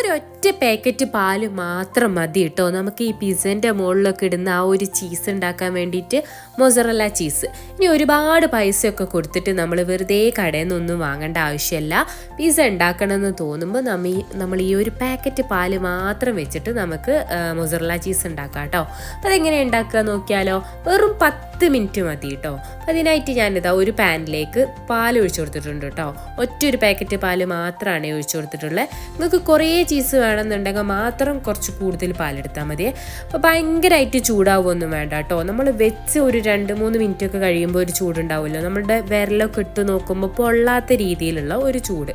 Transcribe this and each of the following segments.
ഒരൊറ്റ പാക്കറ്റ് പാൽ മാത്രം മതി കേട്ടോ. നമുക്ക് ഈ പിസ്സന്റെ മുകളിലൊക്കെ ഇടുന്ന ആ ഒരു ചീസ് ഉണ്ടാക്കാൻ വേണ്ടിയിട്ട് മൊസറല്ല ചീസ് ഇനി ഒരുപാട് പൈസയൊക്കെ കൊടുത്തിട്ട് നമ്മൾ വെറുതെ കടയിൽ നിന്നൊന്നും വാങ്ങേണ്ട ആവശ്യമില്ല. പിസ്സ ഉണ്ടാക്കണമെന്ന് തോന്നുമ്പോൾ നമ്മ നമ്മൾ ഈ ഒരു പാക്കറ്റ് പാൽ മാത്രം വെച്ചിട്ട് നമുക്ക് മൊസറല്ല ചീസ് ഉണ്ടാക്കാം കേട്ടോ. അപ്പോൾ അതെങ്ങനെ ഉണ്ടാക്കുക നോക്കിയാലോ? വെറും പത്ത് മിനിറ്റ് മതി കേട്ടോ അതിനായിട്ട് ഞാനിതാ ഒരു പാനിലേക്ക് പാൽ ഒഴിച്ചു കൊടുത്തിട്ടുണ്ട് കേട്ടോ ഒറ്റ ഒരു പാക്കറ്റ് പാൽ മാത്രമാണ് ഒഴിച്ചു കൊടുത്തിട്ടുള്ളത് നിങ്ങൾക്ക് കുറേ ചീസ് വേണമെന്നുണ്ടെങ്കിൽ മാത്രം കുറച്ച് കൂടുതൽ പാലെടുത്താൽ മതി. അപ്പോൾ ഭയങ്കരമായിട്ട് ചൂടാവുമൊന്നും വേണ്ട കേട്ടോ നമ്മൾ വെച്ച് ഒരു രണ്ട് മൂന്ന് മിനിറ്റ് ഒക്കെ കഴിയുമ്പോൾ ഒരു ചൂടുണ്ടാവുമല്ലോ. നമ്മളുടെ വിരലൊക്കെ ഇട്ട് നോക്കുമ്പോൾ പൊള്ളാത്ത രീതിയിലുള്ള ഒരു ചൂട്.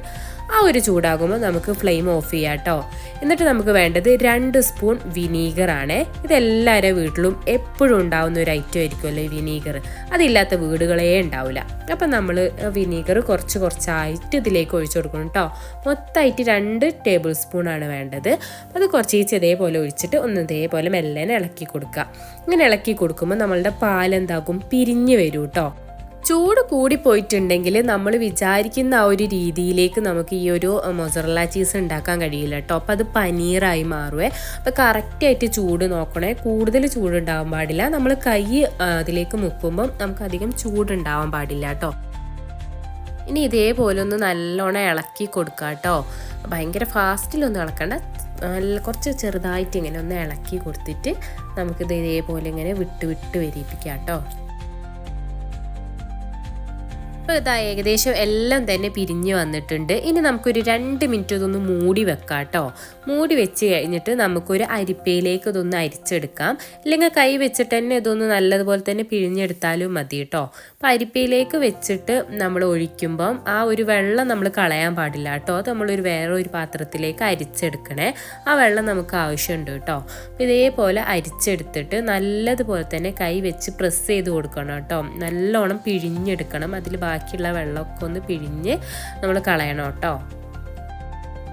ആ ഒരു ചൂടാകുമ്പോൾ നമുക്ക് ഫ്ലെയിം ഓഫ് ചെയ്യാം കേട്ടോ. എന്നിട്ട് നമുക്ക് വേണ്ടത് രണ്ട് സ്പൂൺ വിനീഗറാണ്. ഇതെല്ലാവരുടെ വീട്ടിലും എപ്പോഴും ഉണ്ടാകുന്ന ഒരു ഐറ്റം ആയിരിക്കുമല്ലോ വിനീഗർ? അതില്ലാത്ത വീടുകളേ ഉണ്ടാവില്ല. അപ്പം നമ്മൾ വിനീഗർ കുറച്ച് കുറച്ചായിട്ട് ഇതിലേക്ക് ഒഴിച്ചു കൊടുക്കണം കേട്ടോ. മൊത്തമായിട്ട് രണ്ട് ടേബിൾ സ്പൂൺ ആണ് വേണ്ടത്. അത് കുറച്ച് ഇതേപോലെ ഒഴിച്ചിട്ട് ഒന്ന് ഇതേപോലെ മെല്ലനെ ഇളക്കി കൊടുക്കുക. ഇങ്ങനെ ഇളക്കി കൊടുക്കുമ്പോൾ നമ്മളുടെ പാലെന്താകും? പിരിഞ്ഞ് വരും കേട്ടോ. ചൂട് കൂടി പോയിട്ടുണ്ടെങ്കിൽ നമ്മൾ വിചാരിക്കുന്ന ആ ഒരു രീതിയിലേക്ക് നമുക്ക് ഈ ഒരു മൊസറല്ല ചീസ് ഉണ്ടാക്കാൻ കഴിയില്ല കേട്ടോ അപ്പോൾ അത് പനീറായി മാറുവേ. അപ്പം കറക്റ്റായിട്ട് ചൂട് നോക്കണേ. കൂടുതൽ ചൂടുണ്ടാവാൻ പാടില്ല. നമ്മൾ കൈ അതിലേക്ക് മുക്കുമ്പം നമുക്ക് അധികം ചൂടുണ്ടാവാൻ പാടില്ല കേട്ടോ ഇനി ഇതേപോലെ ഒന്ന് നല്ലോണം ഇളക്കി കൊടുക്കുക കേട്ടോ ഭയങ്കര ഫാസ്റ്റിലൊന്നും ഇളക്കണ്ട. നല്ല കുറച്ച് ചെറുതായിട്ട് ഇങ്ങനെ ഒന്ന് ഇളക്കി കൊടുത്തിട്ട് നമുക്കിത് ഇതേപോലെ ഇങ്ങനെ വിട്ട് വിട്ട് വരിപ്പിക്കാം കേട്ടോ അപ്പോൾ ഇതാ ഏകദേശം എല്ലാം തന്നെ പിരിഞ്ഞ് വന്നിട്ടുണ്ട്. ഇനി നമുക്കൊരു രണ്ട് മിനിറ്റ് ഇതൊന്ന് മൂടി വെക്കാം കേട്ടോ മൂടി വെച്ച് കഴിഞ്ഞിട്ട് നമുക്കൊരു അരിപ്പയിലേക്ക് ഇതൊന്ന് അരിച്ചെടുക്കാം. അല്ലെങ്കിൽ കൈ വെച്ചിട്ട് തന്നെ ഇതൊന്ന് നല്ലതുപോലെ തന്നെ പിഴിഞ്ഞെടുത്താലും മതി കേട്ടോ അപ്പോൾ അരിപ്പയിലേക്ക് വെച്ചിട്ട് നമ്മൾ ഒഴിക്കുമ്പം ആ ഒരു വെള്ളം നമ്മൾ കളയാൻ പാടില്ല കേട്ടോ അത് നമ്മളൊരു വേറെ ഒരു പാത്രത്തിലേക്ക് അരിച്ചെടുക്കണേ. ആ വെള്ളം നമുക്ക് ആവശ്യമുണ്ട് കേട്ടോ അപ്പോൾ ഇതേപോലെ അരിച്ചെടുത്തിട്ട് നല്ലതുപോലെ തന്നെ കൈ വെച്ച് പ്രസ് ചെയ്ത് കൊടുക്കണം കേട്ടോ നല്ലോണം പിഴിഞ്ഞെടുക്കണം. അതിൽ ബാക്കിയുള്ള വെള്ളമൊക്കെ ഒന്ന് പിഴിഞ്ഞ് നമ്മൾ കളയണം കേട്ടോ.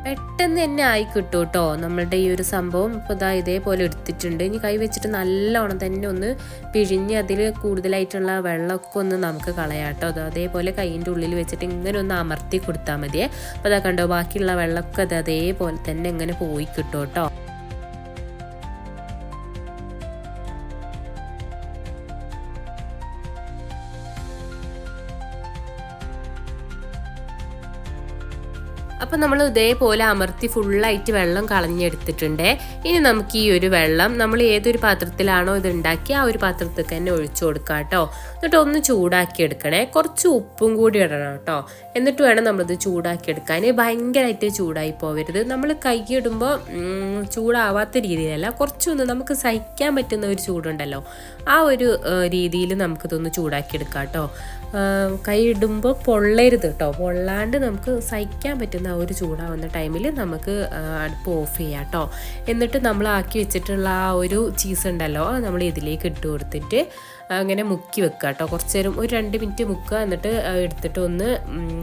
പെട്ടെന്ന് തന്നെ ആയി കിട്ടും കേട്ടോ. നമ്മളുടെ ഈ ഒരു സംഭവം ഇപ്പോൾ ഇതാ ഇതേപോലെ എടുത്തിട്ടുണ്ട്. ഇനി കൈ വെച്ചിട്ട് നല്ലോണം തന്നെ ഒന്ന് പിഴിഞ്ഞ് അതിൽ കൂടുതലായിട്ടുള്ള വെള്ളമൊക്കെ ഒന്ന് നമുക്ക് കളയാം കേട്ടോ. അത് അതേപോലെ കൈയിന്റെ ഉള്ളിൽ വെച്ചിട്ട് ഇങ്ങനെ ഒന്ന് അമർത്തി കൊടുത്താൽ മതിയേ. അപ്പോൾ അതാ കണ്ടോ ബാക്കിയുള്ള വെള്ളമൊക്കെ അത് അതേപോലെ തന്നെ ഇങ്ങനെ പോയി കിട്ടും കേട്ടോ. അപ്പം നമ്മൾ ഇതേപോലെ അമർത്തി ഫുള്ളായിട്ട് വെള്ളം കളഞ്ഞെടുത്തിട്ടുണ്ട്. ഇനി നമുക്ക് ഈ ഒരു വെള്ളം നമ്മൾ ഏതൊരു പാത്രത്തിലാണോ ഇത് ഉണ്ടാക്കി ആ ഒരു പാത്രത്തിൽ തന്നെ ഒഴിച്ചു കൊടുക്കുക കേട്ടോ. എന്നിട്ട് ഒന്ന് ചൂടാക്കി എടുക്കണേ. കുറച്ച് ഉപ്പും കൂടി ഇടണം കേട്ടോ. എന്നിട്ട് വേണം നമ്മളിത് ചൂടാക്കി എടുക്കാൻ. ഭയങ്കരമായിട്ട് ചൂടായി പോവരുത്. നമ്മൾ കൈയിടുമ്പോൾ ചൂടാവാത്ത രീതിയിലല്ല. കുറച്ചൊന്ന് നമുക്ക് സഹിക്കാൻ പറ്റുന്ന ഒരു ചൂടുണ്ടല്ലോ. ആ ഒരു രീതിയിൽ നമുക്കിതൊന്ന് ചൂടാക്കി എടുക്കാം കേട്ടോ. കൈ ഇടുമ്പോൾ പൊള്ളരുത് കേട്ടോ. പൊള്ളാണ്ട് നമുക്ക് സഹിക്കാൻ പറ്റുന്ന ഒരു ചൂടാവുന്ന ടൈമിൽ നമുക്ക് അടുപ്പ് ഓഫ് ചെയ്യാം കേട്ടോ. എന്നിട്ട് നമ്മൾ ആക്കി വെച്ചിട്ടുള്ള ആ ഒരു ചീസ് ഉണ്ടല്ലോ നമ്മൾ ഇതിലേക്ക് ഇട്ട് കൊടുത്തിട്ട് അങ്ങനെ മുക്കി വെക്കുക കേട്ടോ കുറച്ച് നേരം ഒരു രണ്ട് മിനിറ്റ് മുക്കുക. എന്നിട്ട് എടുത്തിട്ട് ഒന്ന്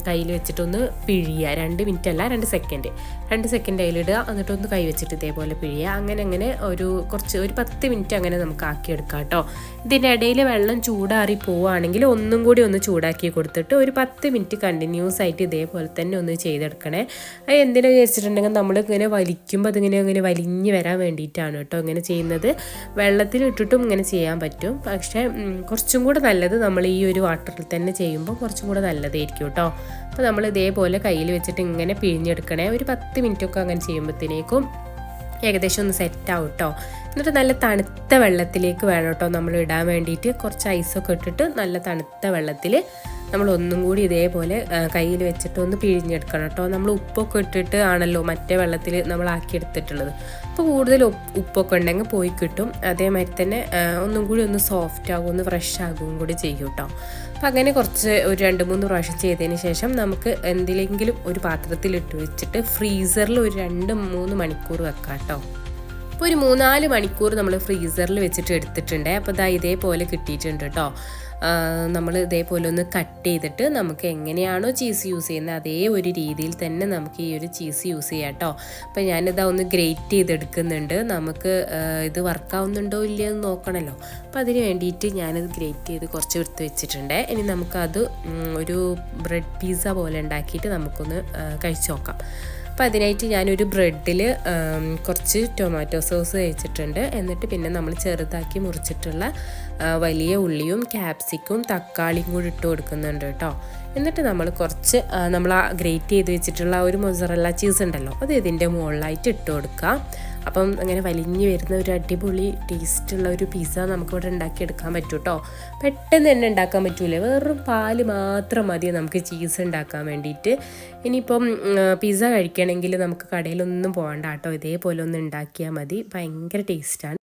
കയ്യിൽ വെച്ചിട്ടൊന്ന് പിഴിയുക. രണ്ട് മിനിറ്റ് അല്ല രണ്ട് സെക്കൻഡ് രണ്ട് സെക്കൻഡ് അതിലിടുക എന്നിട്ട് ഒന്ന് കൈ വെച്ചിട്ട് ഇതേപോലെ പിഴിയുക. അങ്ങനെ അങ്ങനെ ഒരു കുറച്ച് ഒരു പത്ത് മിനിറ്റ് അങ്ങനെ നമുക്ക് ആക്കിയെടുക്കാം കേട്ടോ ഇതിന്റെ ഇടയിൽ വെള്ളം ചൂടാറി പോവുകയാണെങ്കിൽ ഒന്നും കൂടി ഒന്ന് ചൂടാക്കി കൊടുത്തിട്ട് ഒരു പത്ത് മിനിറ്റ് കണ്ടിന്യൂസ് ആയിട്ട് ഇതേപോലെ തന്നെ ഒന്ന് ചെയ്തെടുക്കണേ. അത് എന്തിനാ വിചാരിച്ചിട്ടുണ്ടെങ്കിൽ നമ്മൾ ഇങ്ങനെ വലിക്കുമ്പോൾ അതിങ്ങനെ ഇങ്ങനെ വലിഞ്ഞ് വരാൻ വേണ്ടിയിട്ടാണ് കേട്ടോ ഇങ്ങനെ ചെയ്യുന്നത്. വെള്ളത്തിൽ ഇട്ടിട്ടും ഇങ്ങനെ ചെയ്യാൻ പറ്റും. പക്ഷേ കുറച്ചും കൂടെ നല്ലത് നമ്മൾ ഈ ഒരു വാട്ടറിൽ തന്നെ ചെയ്യുമ്പോൾ കുറച്ചും കൂടെ നല്ലതായിരിക്കും കേട്ടോ. അപ്പോൾ നമ്മൾ ഇതേപോലെ കയ്യിൽ വെച്ചിട്ട് ഇങ്ങനെ പിഴിഞ്ഞെടുക്കണേ. ഒരു പത്ത് മിനിറ്റൊക്കെ അങ്ങനെ ചെയ്യുമ്പോഴത്തേക്കും ഏകദേശം ഒന്ന് സെറ്റ് ആവും കേട്ടോ. എന്നിട്ട് നല്ല തണുത്ത വെള്ളത്തിലേക്ക് വേണം കേട്ടോ നമ്മൾ ഇടാൻ വേണ്ടിയിട്ട്. കുറച്ച് ഐസൊക്കെ ഇട്ടിട്ട് നല്ല തണുത്ത വെള്ളത്തിൽ നമ്മൾ ഒന്നും കൂടി ഇതേപോലെ കയ്യിൽ വെച്ചിട്ട് ഒന്ന് പിഴിഞ്ഞെടുക്കണം കേട്ടോ. നമ്മൾ ഉപ്പൊക്കെ ഇട്ടിട്ട് ആണല്ലോ മറ്റേ വെള്ളത്തിൽ നമ്മൾ ആക്കി എടുത്തിട്ടുള്ളത്. അപ്പോൾ കൂടുതൽ ഉപ്പൊക്കെ ഉണ്ടെങ്കിൽ പോയി കിട്ടും. അതേമാതിരി തന്നെ ഒന്നും കൂടി ഒന്ന് സോഫ്റ്റ് ആകും ഒന്ന് ഫ്രഷ് ആകുകയും കൂടി ചെയ്യും കേട്ടോ. അപ്പം അങ്ങനെ കുറച്ച് ഒരു രണ്ട് മൂന്ന് പ്രാവശ്യം ചെയ്തതിന് ശേഷം നമുക്ക് എന്തിലെങ്കിലും ഒരു പാത്രത്തിൽ ഇട്ട് വെച്ചിട്ട് ഫ്രീസറിൽ ഒരു രണ്ട് മൂന്ന് മണിക്കൂർ വെക്കാം കേട്ടോ. അപ്പോൾ ഒരു മൂന്നാൽ മണിക്കൂർ നമ്മൾ ഫ്രീസറിൽ വെച്ചിട്ട് എടുത്തിട്ടുണ്ട്. അപ്പോൾ ഇതാ ഇതേപോലെ കിട്ടിയിട്ടുണ്ട് കേട്ടോ നമ്മൾ ഇതേപോലെ ഒന്ന് കട്ട് ചെയ്തിട്ട് നമുക്ക് എങ്ങനെയാണോ ചീസ് യൂസ് ചെയ്യുന്നത് അതേ ഒരു രീതിയിൽ തന്നെ നമുക്ക് ഈ ഒരു ചീസ് യൂസ് ചെയ്യാം കേട്ടോ അപ്പോൾ ഞാനിതാ ഒന്ന് ഗ്രേറ്റ് ചെയ്തെടുക്കുന്നുണ്ട്. നമുക്ക് ഇത് വർക്കാവുന്നുണ്ടോ ഇല്ലയോ എന്ന് നോക്കണമല്ലോ അപ്പോൾ അതിന് വേണ്ടിയിട്ട് ഞാനിത് ഗ്രേറ്റ് ചെയ്ത് കുറച്ച് എടുത്ത് വെച്ചിട്ടുണ്ട്. ഇനി നമുക്കത് ഒരു ബ്രെഡ് പിസ്സ പോലെ ഉണ്ടാക്കിയിട്ട് നമുക്കൊന്ന് കഴിച്ച് നോക്കാം. അപ്പോൾ അതിനായിട്ട് ഞാനൊരു ബ്രെഡിൽ കുറച്ച് ടൊമാറ്റോ സോസ് കഴിച്ചിട്ടുണ്ട് എന്നിട്ട് പിന്നെ നമ്മൾ ചെറുതാക്കി മുറിച്ചിട്ടുള്ള വലിയ ഉള്ളിയും ക്യാപ്സിക്കും തക്കാളിയും കൂടി ഇട്ട് കൊടുക്കുന്നുണ്ട് കേട്ടോ. എന്നിട്ട് നമ്മൾ കുറച്ച് നമ്മൾ ഗ്രേറ്റ് ചെയ്ത് വെച്ചിട്ടുള്ള ഒരു മൊസറല്ല ചീസ് ഉണ്ടല്ലോ അത് ഇതിന്റെ മുകളിലായിട്ട് ഇട്ട് കൊടുക്കുക അപ്പം അങ്ങനെ വലിഞ്ഞു വരുന്ന ഒരു അടിപൊളി ടേസ്റ്റുള്ള ഒരു പിസ്സ നമുക്കിവിടെ ഉണ്ടാക്കിയെടുക്കാൻ പറ്റും കേട്ടോ പെട്ടെന്ന് തന്നെ ഉണ്ടാക്കാൻ പറ്റൂലേ. വെറും പാൽ മാത്രം മതി നമുക്ക് ചീസ് ഉണ്ടാക്കാൻ വേണ്ടിയിട്ട്. ഇനിയിപ്പം പിസ്സ കഴിക്കണമെങ്കിൽ നമുക്ക് കടയിലൊന്നും പോകണ്ട കേട്ടോ. ഇതേപോലെ ഒന്ന് ഉണ്ടാക്കിയാൽ മതി. ഭയങ്കര ടേസ്റ്റാണ്